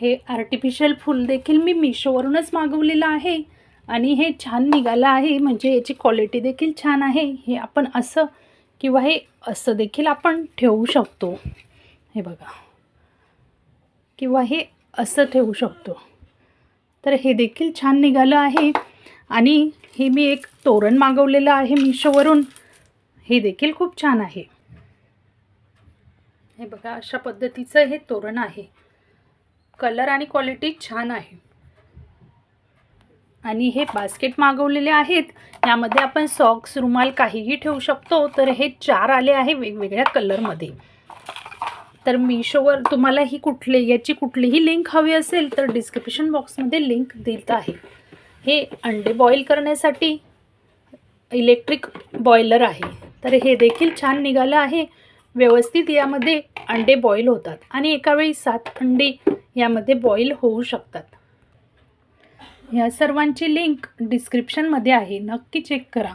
हे आर्टिफिशियल फूल देखील मी मिशोवरूनच मागवलेलं आहे. आणि हे छान निघालं आहे. म्हणजे याची क्वालिटी देखील छान आहे. हे आपण असं किंवा हे असं देखील आपण ठेवू शकतो. हे बघा. किंवा हे असं ठेवू शकतो. तर हे देखील छान निघालं आहे. आणि हे मी एक तोरण मागवलेलं आहे मिशोवरून. हे देखील खूप छान आहे. हे बघा अशा पद्धतीचं हे तोरण आहे. कलर आणि क्वालिटी छान आहे. आणि हे बास्केट मागवलेले आहेत. यामध्ये आपण सॉक्स रुमाल काहीही ठेवू शकतो तर हे चार आले आहे वेगवेगळ्या कलरमध्ये तर मिशोवर तुम्हाला ही कुठली याची कुठलीही लिंक हवी असेल तर डिस्क्रिप्शन बॉक्समध्ये लिंक देत आहे. हे अंडे बॉईल करण्यासाठी इलेक्ट्रिक बॉयलर आहे. तर हे देखील छान निघालं आहे. व्यवस्थित यामध्ये अंडे बॉईल होतात. आणि एका वेळी सात अंडे यामध्ये बॉईल होऊ शकतात. ह्या सर्वांची लिंक डिस्क्रिप्शनमध्ये आहे. नक्की चेक करा.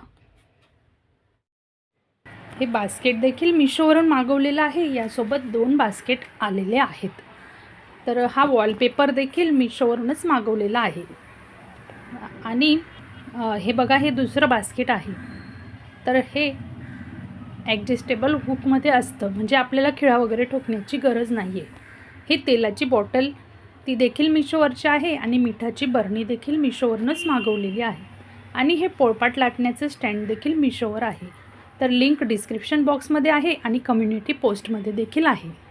हे बास्केट देखील मिशोवरून मागवलेलं आहे. यासोबत दोन बास्केट आलेले आहेत. तर हा वॉलपेपर देखील मिशोवरूनच मागवलेला आहे. आणि हे बघा हे दुसरं बास्केट आहे. तर हे ॲडजस्टेबल हुकमध्ये असतं. म्हणजे आपल्याला खिळा वगैरे ठोकण्याची गरज नाही आहे ही तेलाची बॉटल ती देखील मिशोवरची आहे आणि मिठाची बरणी देखील मिशोवरूनच मागवलेली आहे. आणि हे पोळपाट लाटण्याचं स्टँड देखील मिशोवर आहे. तर लिंक डिस्क्रिप्शन बॉक्समध्ये आहे आणि कम्युनिटी पोस्टमध्ये देखील आहे.